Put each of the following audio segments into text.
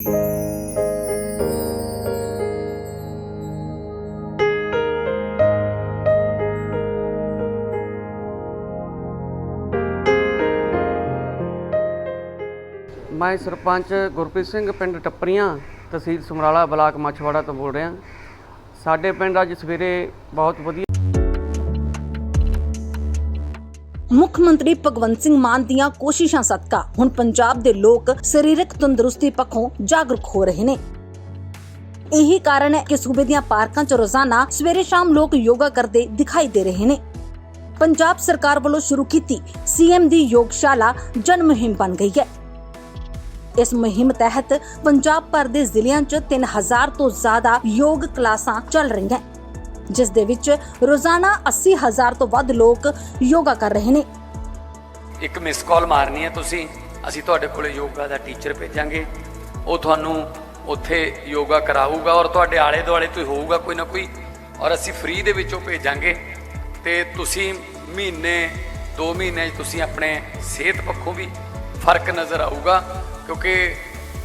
ਮੈਂ ਸਰਪੰਚ ਗੁਰਪ੍ਰੀਤ ਸਿੰਘ ਪਿੰਡ ਟੱਪਰੀਆਂ, ਤਹਿਸੀਲ ਸਮਰਾਲਾ ਬਲਾਕ ਮਛਵਾੜਾ ਤੋਂ ਬੋਲ ਰਿਹਾ। ਸਾਡੇ ਪਿੰਡ ਅੱਜ ਸਵੇਰੇ ਬਹੁਤ ਵਧੀਆ ਮੁੱਖ ਮੰਤਰੀ ਭਗਵੰਤ ਸਿੰਘ ਮਾਨ ਦੀਆਂ ਕੋਸ਼ਿਸ਼ਾਂ ਸਦਕਾ ਹੁਣ ਪੰਜਾਬ ਦੇ ਲੋਕ ਸਰੀਰਕ ਤੰਦਰੁਸਤੀ ਪੱਖੋਂ ਜਾਗਰੂਕ ਹੋ ਰਹੇ ਨੇ। ਇਹੀ ਕਾਰਨ ਹੈ ਕਿ ਸੂਬੇ ਦੀਆਂ ਪਾਰਕਾਂ 'ਚ ਰੋਜ਼ਾਨਾ ਸਵੇਰੇ ਸ਼ਾਮ ਲੋਕ ਯੋਗਾ ਕਰਦੇ ਦਿਖਾਈ ਦੇ ਰਹੇ ਨੇ। ਪੰਜਾਬ ਸਰਕਾਰ ਵੱਲੋਂ ਸ਼ੁਰੂ ਕੀਤੀ ਸੀਐਮ ਦੀ ਯੋਗਸ਼ਾਲਾ ਜਨ ਮੁਹਿੰਮ ਬਣ ਗਈ ਹੈ। ਇਸ ਮੁਹਿੰਮ ਤਹਿਤ ਪੰਜਾਬ ਭਰ ਦੇ ਜ਼ਿਲ੍ਹਿਆਂ 'ਚ 3000 ਤੋਂ ਜ਼ਿਆਦਾ ਯੋਗ ਕਲਾਸਾਂ ਚੱਲ ਰਹੀਆਂ। ਜਿਸ ਦੇ ਵਿੱਚ ਰੋਜ਼ਾਨਾ 80000 ਤੋਂ ਵੱਧ ਲੋਕ ਯੋਗਾ ਕਰ ਰਹੇ ਨੇ। ਇੱਕ ਮਿਸ ਕਾਲ ਮਾਰਨੀ ਹੈ ਤੁਸੀਂ। ਅਸੀਂ ਤੁਹਾਡੇ ਕੋਲੇ ਯੋਗਾ ਦਾ ਟੀਚਰ ਭੇਜਾਂਗੇ। ਉਹ ਤੁਹਾਨੂੰ ਉੱਥੇ ਯੋਗਾ ਕਰਾਊਗਾ ਔਰ ਤੁਹਾਡੇ ਆਲੇ ਦੁਆਲੇ ਤੋਂ ਹੋਊਗਾ ਕੋਈ ਨਾ ਕੋਈ। ਔਰ ਅਸੀਂ ਫ੍ਰੀ ਦੇ ਵਿੱਚੋਂ ਭੇਜਾਂਗੇ। ਤੇ ਤੁਸੀਂ ਮਹੀਨੇ 2 ਮਹੀਨੇ 'ਚ ਤੁਸੀਂ ਆਪਣੇ ਸਿਹਤ ਪੱਖੋਂ ਵੀ ਫ਼ਰਕ ਨਜ਼ਰ ਆਊਗਾ। ਕਿਉਂਕਿ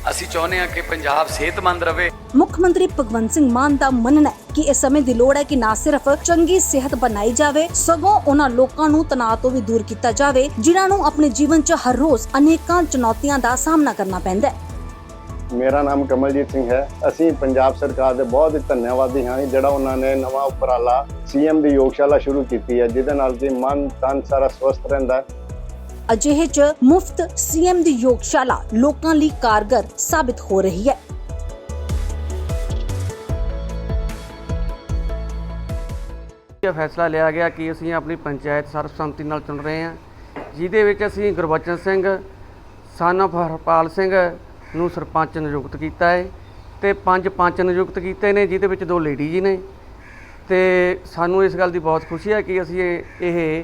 ਅਸੀਂ ਚਾਹੁੰਦੇ ਹਾਂ ਕਿ ਪੰਜਾਬ ਸਿਹਤਮੰਦ ਰਵੇ। ਮੁੱਖ ਮੰਤਰੀ ਭਗਵੰਤ ਸਿੰਘ ਮਾਨ ਦਾ ਮੰਨਣਾ ਹੈ ਕਿ ਇਸ ਸਮੇਂ ਦੀ ਲੋੜ ਹੈ ਕਿ ਨਾ ਸਿਰਫ ਚੰਗੀ ਸਿਹਤ ਬਣਾਈ ਜਾਵੇ ਸਗੋਂ ਉਹਨਾਂ ਲੋਕਾਂ ਨੂੰ ਤਣਾਅ ਤੋਂ ਵੀ ਦੂਰ ਕੀਤਾ ਜਾਵੇ ਜਿਨ੍ਹਾਂ ਨੂੰ ਆਪਣੇ ਜੀਵਨ 'ਚ ਹਰ ਰੋਜ਼ ਅਨੇਕਾਂ ਚੁਣੌਤੀਆਂ ਦਾ ਸਾਹਮਣਾ ਕਰਨਾ ਪੈਂਦਾ ਹੈ। ਮੇਰਾ ਨਾਮ ਕਮਲਜੀਤ ਸਿੰਘ ਹੈ। ਅਸੀਂ ਪੰਜਾਬ ਸਰਕਾਰ ਦੇ ਬਹੁਤ ਹੀ ਧੰਨਵਾਦੀ ਹਾਂ ਜਿਹੜਾ ਉਹਨਾਂ ਨੇ ਨਵਾਂ ਉਪਰਾਲਾ ਸੀਐਮ ਦੀ ਯੋਗਸ਼ਾਲਾ ਸ਼ੁਰੂ ਕੀਤੀ ਹੈ ਜਿਹਦੇ ਨਾਲ ਕਿ ਮਨ ਤਨ ਸਾਰਾ ਸਵਸਥ ਰਹਿੰਦਾ ਹੈ। ਅਜਿਹੇ 'ਚ ਮੁਫਤ ਸੀਐਮ ਦੀ ਯੋਗਸ਼ਾਲਾ ਲੋਕਾਂ ਲਈ ਕਾਰਗਰ ਸਾਬਿਤ ਹੋ ਰਹੀ ਹੈ। ਇਹ ਫੈਸਲਾ ਲਿਆ ਗਿਆ ਕਿ ਅਸੀਂ ਆਪਣੀ ਪੰਚਾਇਤ ਸਰਬਸੰਮਤੀ ਨਾਲ ਚੁਣ ਰਹੇ ਹਾਂ, ਜਿਹਦੇ ਵਿੱਚ ਅਸੀਂ ਗੁਰਬਚਨ ਸਿੰਘ, ਸਨ of ਹਰਪਾਲ ਸਿੰਘ ਨੂੰ ਸਰਪੰਚ ਨਿਯੁਕਤ ਕੀਤਾ ਹੈ ਤੇ ਪੰਜ ਪੰਚ ਨਿਯੁਕਤ ਕੀਤੇ ਨੇ, ਜਿਹਦੇ ਵਿੱਚ ਦੋ ਲੇਡੀਜ਼ ਨੇ। ਤੇ ਸਾਨੂੰ ਇਸ ਗੱਲ ਦੀ ਬਹੁਤ ਖੁਸ਼ੀ ਹੈ ਕਿ ਅਸੀਂ ਇਹ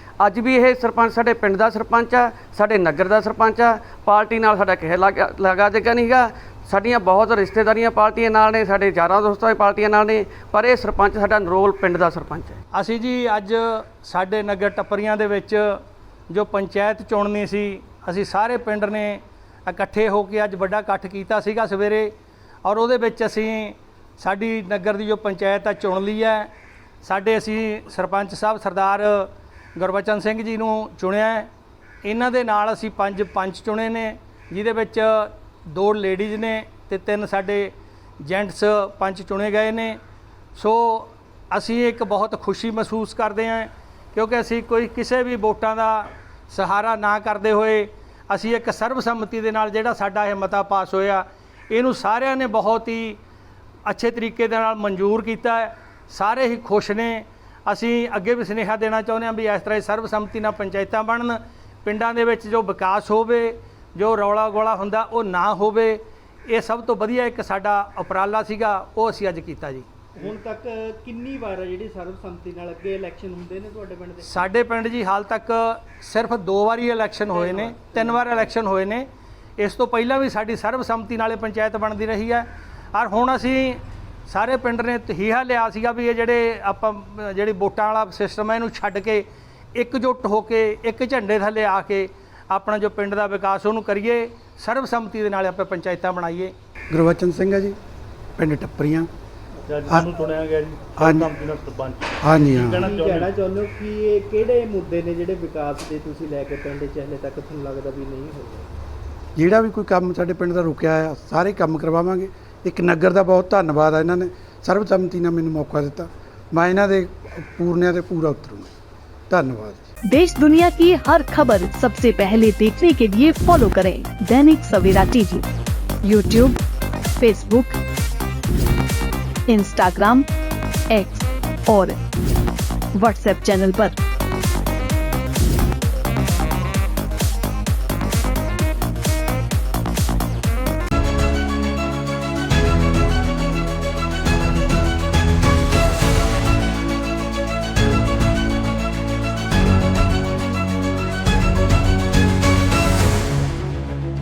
ਅੱਜ ਵੀ ਇਹ ਸਰਪੰਚ ਸਾਡੇ ਪਿੰਡ ਦਾ ਸਰਪੰਚ ਆ, ਸਾਡੇ ਨਗਰ ਦਾ ਸਰਪੰਚ ਆ, ਪਾਰਟੀ ਨਾਲ ਸਾਡਾ ਕਿਸੇ ਲਗਾ ਲਗਾ ਜਗਾ ਨਹੀਂਗਾ ਸਾਡੀਆਂ ਬਹੁਤ ਰਿਸ਼ਤੇਦਾਰੀਆਂ ਪਾਰਟੀਆਂ ਨਾਲ ਨੇ, ਸਾਡੇ ਯਾਰਾਂ ਦੋਸਤਾਂ ਦੀ ਪਾਰਟੀਆਂ ਨਾਲ ਨੇ, ਪਰ ਇਹ ਸਰਪੰਚ ਸਾਡਾ ਨਰੋਲ ਪਿੰਡ ਦਾ ਸਰਪੰਚ ਹੈ। ਅਸੀਂ ਜੀ ਅੱਜ ਸਾਡੇ ਨਗਰ ਟੱਪਰੀਆਂ ਦੇ ਵਿੱਚ ਜੋ ਪੰਚਾਇਤ ਚੁਣਨੀ ਸੀ, ਅਸੀਂ ਸਾਰੇ ਪਿੰਡ ਨੇ ਇਕੱਠੇ ਹੋ ਕੇ ਅੱਜ ਵੱਡਾ ਇਕੱਠ ਕੀਤਾ ਸੀਗਾ ਸਵੇਰੇ ਔਰ ਉਹਦੇ ਵਿੱਚ ਅਸੀਂ ਸਾਡੀ ਨਗਰ ਦੀ ਜੋ ਪੰਚਾਇਤ ਆ ਚੁਣ ਲਈ ਹੈ। ਸਾਡੇ ਅਸੀਂ ਸਰਪੰਚ ਸਾਹਿਬ ਸਰਦਾਰ ਗੁਰਬਚਨ ਸਿੰਘ ਜੀ ਨੂੰ ਚੁਣਿਆ ਹੈ। ਇਹਨਾਂ ਦੇ ਨਾਲ ਅਸੀਂ ਪੰਜ ਪੰਚ ਚੁਣੇ ਨੇ, ਜਿਹਦੇ ਵਿੱਚ ਦੋ ਲੇਡੀਜ਼ ਨੇ ਤੇ ਤਿੰਨ ਸਾਡੇ ਜੈਂਟਸ ਪੰਚ ਚੁਣੇ ਗਏ ਨੇ। ਸੋ ਅਸੀਂ ਇੱਕ ਬਹੁਤ ਖੁਸ਼ੀ ਮਹਿਸੂਸ ਕਰਦੇ ਹਾਂ, ਕਿਉਂਕਿ ਅਸੀਂ ਕੋਈ ਕਿਸੇ ਵੀ ਵੋਟਾਂ ਦਾ ਸਹਾਰਾ ਨਾ ਕਰਦੇ ਹੋਏ ਅਸੀਂ ਇੱਕ ਸਰਬਸੰਮਤੀ ਦੇ ਨਾਲ ਜਿਹੜਾ ਸਾਡਾ ਇਹ ਮਤਾ ਪਾਸ ਹੋਇਆ, ਇਹਨੂੰ ਸਾਰਿਆਂ ਨੇ ਬਹੁਤ ਹੀ ਅੱਛੇ ਤਰੀਕੇ ਦੇ ਨਾਲ ਮਨਜ਼ੂਰ ਕੀਤਾ ਹੈ। ਸਾਰੇ ਹੀ ਖੁਸ਼ ਨੇ। ਅਸੀਂ ਅੱਗੇ ਵੀ ਸੁਨੇਹਾ ਦੇਣਾ ਚਾਹੁੰਦੇ ਹਾਂ ਵੀ ਇਸ ਤਰ੍ਹਾਂ ਹੀ ਸਰਬਸੰਮਤੀ ਨਾਲ ਪੰਚਾਇਤਾਂ ਬਣਨ ਪਿੰਡਾਂ ਦੇ ਵਿੱਚ ਜੋ ਵਿਕਾਸ ਹੋਵੇ ਜੋ ਰੌਲਾ ਗੋਲਾ ਹੁੰਦਾ ਉਹ ਨਾ ਹੋਵੇ ਇਹ ਸਭ ਤੋਂ ਵਧੀਆ ਇੱਕ ਸਾਡਾ ਉਪਰਾਲਾ ਸੀਗਾ ਉਹ ਅਸੀਂ ਅੱਜ ਕੀਤਾ ਜੀ। ਹੁਣ ਤੱਕ ਕਿੰਨੀ ਵਾਰ ਜਿਹੜੀ ਸਰਬਸੰਮਤੀ ਨਾਲ ਅੱਗੇ ਇਲੈਕਸ਼ਨ ਹੁੰਦੇ ਨੇ ਤੁਹਾਡੇ ਪਿੰਡ ਦੇ? ਸਾਡੇ ਪਿੰਡ ਜੀ ਹਾਲ ਤੱਕ ਸਿਰਫ ਦੋ ਵਾਰੀ ਇਲੈਕਸ਼ਨ ਹੋਏ ਨੇ ਤਿੰਨ ਵਾਰ ਇਲੈਕਸ਼ਨ ਹੋਏ ਨੇ। ਇਸ ਤੋਂ ਪਹਿਲਾਂ ਵੀ ਸਾਡੀ ਸਰਬਸੰਮਤੀ ਨਾਲੇ ਪੰਚਾਇਤ ਬਣਦੀ ਰਹੀ ਹੈ। ਔਰ ਹੁਣ ਅਸੀਂ ਸਾਰੇ ਪਿੰਡ ਨੇ ਤਹੀਹਾ ਲਿਆ ਸੀਗਾ ਵੀ ਇਹ ਜਿਹੜੇ ਆਪਾਂ ਜਿਹੜੀ ਵੋਟਾਂ ਵਾਲਾ ਸਿਸਟਮ ਹੈ ਇਹਨੂੰ ਛੱਡ ਕੇ ਇਕਜੁੱਟ ਹੋ ਕੇ ਇੱਕ ਝੰਡੇ ਥੱਲੇ ਆ ਕੇ ਆਪਣਾ ਜੋ ਪਿੰਡ ਦਾ ਵਿਕਾਸ ਉਹਨੂੰ ਕਰੀਏ ਸਰਬਸੰਮਤੀ ਦੇ ਨਾਲ ਆਪਾਂ ਪੰਚਾਇਤਾਂ ਬਣਾਈਏ। ਗੁਰਬਚਨ ਸਿੰਘ ਹੈ ਜੀ ਪਿੰਡ ਟੱਪਰੀਆਂ। ਜੱਜ ਨੂੰ ਚੁਣਿਆ ਗਿਆ ਜੀ ਹਾਂਜੀ। ਸਰਬਸੰਮਤੀ ਨਾਲ ਸਰਪੰਚ। ਹਾਂਜੀ ਹਾਂ। ਕੀ ਕਹਿਣਾ ਚਾਹੁੰਦੇ ਹੋ? ਕਿ ਇਹ ਕਿਹੜੇ ਮੁੱਦੇ ਨੇ ਜਿਹੜੇ ਵਿਕਾਸ ਦੇ ਤੁਸੀਂ ਲੈ ਕੇ ਪਿੰਡ 'ਚ ਹਲੇ ਤੱਕ ਤੁਹਾਨੂੰ ਲੱਗਦਾ ਵੀ ਨਹੀਂ ਹੋਇਆ ਜਿਹੜਾ ਵੀ ਕੋਈ ਕੰਮ ਸਾਡੇ ਪਿੰਡ ਦਾ ਰੁਕਿਆ ਆ ਸਾਰੇ ਕੰਮ ਕਰਵਾਵਾਂਗੇ। ਇੱਕ ਨਗਰ ਦਾ ਬਹੁਤ ਧੰਨਵਾਦ ਆ ਇਹਨਾਂ ਨੇ ਸਰਬਸੰਮਤੀ ਨਾਲ ਮੈਨੂੰ ਮੌਕਾ ਦਿੱਤਾ ਮੈਂ ਇਹਨਾਂ ਦੇ ਪੂਰਨਿਆਂ ਤੇ ਪੂਰਾ ਉਤਰੂੰਗਾ ਧੰਨਵਾਦ देश दुनिया की हर खबर सबसे पहले देखने के लिए फॉलो करें Dainik Savera TV YouTube Facebook Instagram X और व्हाट्सएप चैनल पर।